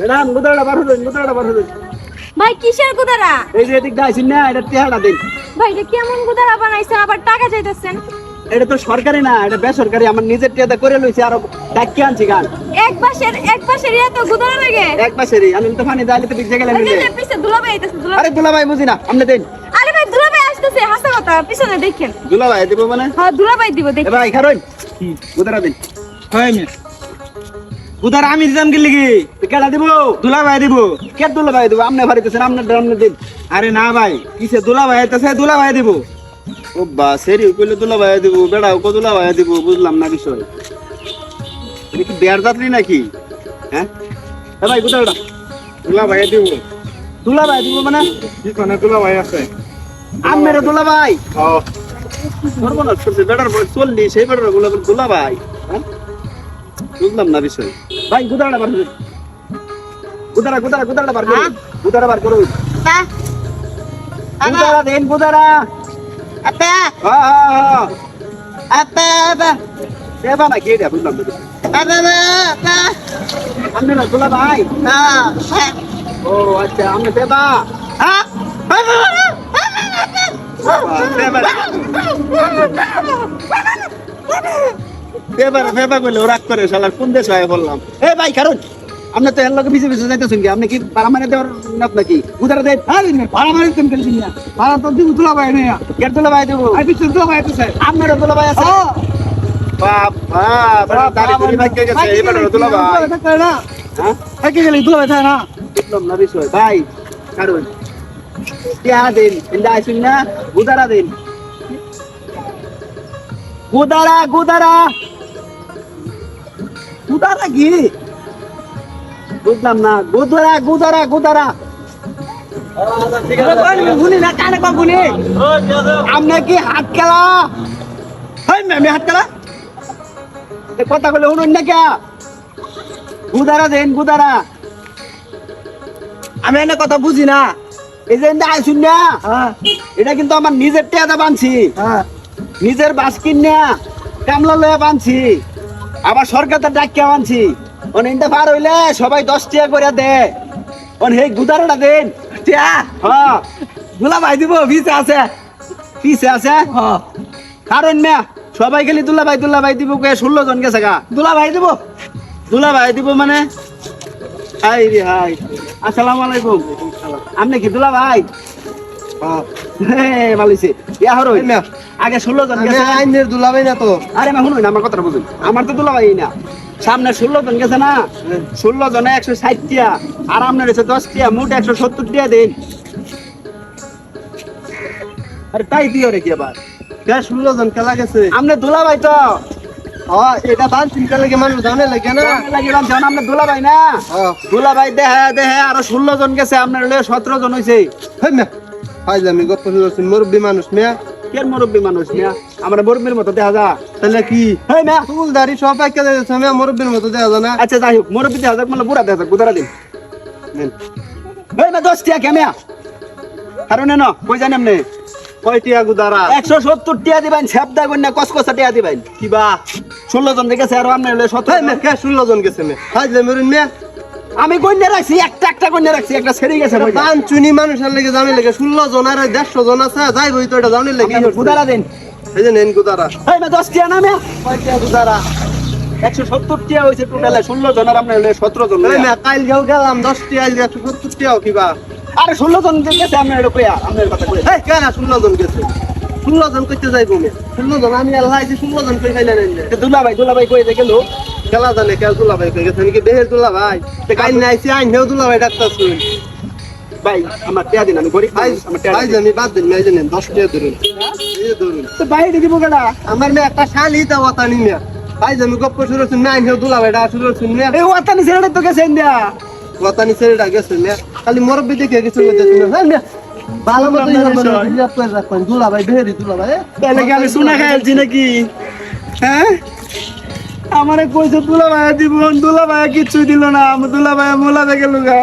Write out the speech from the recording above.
Madam গুদারাটা বার হলেন গুদারাটা বার হলেন ভাই কিসের গুদারা এই যে এদিক দাইছেন না এটা দিন। ভাই এটা কেমন গুদারা বানাইছেন? আবার টাকা চাইতেছেন। এটা তো সরকারি না এটা বেসরকারি আমার নিজের টেহাটা করে লইছি আর ডাকি আনছি গান। এক বাসের এক বাসের এত গুদারা লাগে? এক মাসেরই আমি তো পানি দাইলে তো ভিজে গেলে ওই যে মিলে যে পিছে দুলাভাই আইতেছে দুলাভাই। আরে ভাই বুঝি আপনি দেন। আরে ভাই দুলাভাই আসতেছে হাসা কথা পিছনে দেখেন। দুলা ভাই দিব মানে? হ্যাঁ দুলাভাই দিব দেখেন। এবার খারুন গুদারা দিন। হয় উদার আমি দিতাম কি লিগি কেডা দিব? দুলা ভাই দিব। কে দুলা ভাই দিব আপনি ভারিতেছেন আপনি আপনি দিন। আরে না ভাই কিসে দুলা ভাই সে দুলা ভাই দিব। ও বা সেরি কইলে দুলা ভাই দিব বেড়া কো দুলা ভাই দিব বুঝলাম না বিষয়। এটা কি বেয়ার যাত্রী নাকি? হ্যাঁ? এ ভাই গুদারাটা দুলা ভাই দিব। দুলা ভাই দিব মানে? কি কোনে দুলা ভাই আছে। আমের দুলা ভাই ও। সর্বনাশ করছে বেটার বয়স চল্লিশ সেই বেটারগুলো দুলা ভাই হ্যাঁ? বুঝলাম না বিষয়। ভাই গুদারাটা বার করুন গুদারা গুদারা গুদারাটা বার করুন গুদারা বার করুন গুদারা দেন গুদারা। আপা হ্যাঁ হ্যাঁ হ্যাঁ। আপা আপা দেবা না কে দেয়া বুঝলাম না আপা আপা আপনি না দুলা ভাই। হ্যাঁ। ও আচ্ছা দেবা হ্যাঁ। দেবা দেবা দেবা কইলে ও রাগ করে শালা কোন দেশ হয় বললাম। এ ভাই কারণ আপনি তো এর লগে ভিজে ভিজে যাইতেছেন কি? আপনি কি পারামানে দেওয়ার নাপ নাকি? গুদারা দেন আরে না ভাড়া মারি তুমি কেন না ভাড়া তো দিব দুলা ভাই না গেট দুলা ভাই দেবো। আই পিছু দুলা ভাই তো স্যার। আপনার ভাই আছে? বাপ বাপ দাড়ি দুড়ি ভাই কে গেছে এবার দুলা ভাই। না। হ্যাঁ? একে গেলে দুলা ভাই থাকে না। বুঝলাম না বিষয় ভাই কারণ টিয়া দিন ইন্দা আইসুন না গুদারা দিন। গুদারা গুদারা। গুদারা কি? বুঝলাম না। গুদারা গুদারা গুদারা। কি হাত খেলা? হয় ম্যাম হাত খেলা? কথা বলে শুনুন না কে গুদারা দেন গুদারা। আমি এনে কথা বুঝি না। এই যে আইসুন না। হ্যাঁ। এটা কিন্তু আমার নিজের টেয়াদা বানছি। হ্যাঁ। নিজের বাস কিনা কামলা লয়া বানছি। আবার সরকার ডাকিয়া বানছি অন ইন্টা পার হইলে সবাই দশ টিয়া করে দে। অন হে গুদারাটা দেন। টিয়া হ্যাঁ দুলা ভাই দিব ভিসে আছে। পিছে আছে? হ্যাঁ কারণ না সবাই খালি দুলা ভাই দুলা ভাই দিব কে ষোলো জন গেছে গা। দুলা ভাই দিব? দুলা ভাই দিব মানে? হাই রে হাই। আসসালামু আলাইকুম। আপনি কি দুলা ভাই? হ্যাঁ হে ভালোইছে ইয়া হরো আগে ষোলো জন গেছে। আইনের না তো? আরে মা শুনুন আমার কথাটা বুঝুন। আমার তো দুলা ভাই না। সামনে ষোলো জন গেছে না? ষোলো জনে একশো ষাট টিয়া আর আপনার হচ্ছে দশ টিয়া মোট একশো সত্তর টিয়া দিন। আরে তাই দিও রে কি আবার? কে ষোলো জন খেলা গেছে? আপনি দুলা ভাই তো। হ্যাঁ এটা বান চিন্তা লাগে মানুষ জানে লাগে না? লাগিলাম যখন আপনি দুলা ভাই না? হ্যাঁ দুলা ভাই দেহে দেহে আরও ষোলো জন গেছে আপনার সতেরো জন হয়েছে না ফাইজ আমি গপ্প শুনছি মুরব্বী মানুষ মেয়া। কেন মুরব্বী মানুষ মিয়া? আমরা মুরব্বীর মতো দেখা যা। তাহলে কি? হ্যাঁ না চুল দাড়ি সব একে দিয়েছে মেয়া মুরব্বীর মতো দেওয়া যায় না। আচ্ছা যাই হোক মুরব্বী দেখা যাক মানে বুড়া দেখা যাক বুধারা দিন। এই না দশ টিয়া কেমিয়া কারণ ন কই জানি আপনি? কয়টিয়া গুদারা? একশো সত্তর টিয়া দিবেন ছ্যাপদা কন্যা কসকসা টিয়া দিবেন। কিবা ষোলো জন দেখেছে আর আপনার হলে সতেরো না কে ষোলো জন গেছে মে ফাইজ মেরুন মেয়া। আমি কন্যা রাখছি একটা একটা কন্যা রাখছি একটা ছেড়ে গেছে বান চুনি মানুষের লেগে জানে লেগে ষোলো জন আর দেড়শো জন আছে যাইব তো এটা জানে লেগে। বুধারা দিন। এই যে নেন গুদারা। এই না দশ টিয়া না মিয়া কয়টিয়া বুধারা একশো সত্তর টিয়া হয়েছে টোটালে ষোলো জন আর হলে সতেরো জন মেয়া কাইল গেও গেলাম দশটি আইল একশো সত্তর টিয়াও কিবা। আরে ষোলো জন গেছে আপনার এটা কইয়া আপনার কথা কইয়া। এই কেন ষোলো জন গেছে? ষোলো জন করতে যাইব ষোলো জন আমি আল্লাহ আইছি ষোলো জন কই খাইলে নেন দুলা ভাই দুলা ভাই কই যে গেল খেলা জানে কে দুলা ভাই কই গেছে? নাকি বেহের দুলা ভাই? কাইল নাই আইছি আইন হেও দুলা ভাই ডাক্তার শুন ভাই আমার টিয়া দিন আমি গরিব ভাই আমার টিয়া ভাই। আমি বাদ দিন মেয়ে জানেন দশ টিয়া ধরুন এই ধরুন। তো বাইরে দিব কেনা আমার মেয়ে একটা শালি তা ওতানি মেয়ে। ভাই আমি গপ্প শুরু শুন না আইন হেও দুলা ভাই ডাক্তার শুরু শুন মেয়ে। এই ওয়াতানি ছেড়ে তো গেছে ইন্ডিয়া। ওতানি ছেড়ে ডাক গেছে মেয়ে। খালি মুরব্বি দেখে গেছে শুনে হ্যাঁ মেয়ে। ভালো মতো দুলা ভাই বেহেরি দুলা ভাই কি আমি সোনা খাইছি নাকি? হ্যাঁ? আমারে কইছে দুলা ভাইয়া দিব দুলা ভাইয়া কিচ্ছু দিল না দুলা ভাইয়া মোলা দেখে লুগা।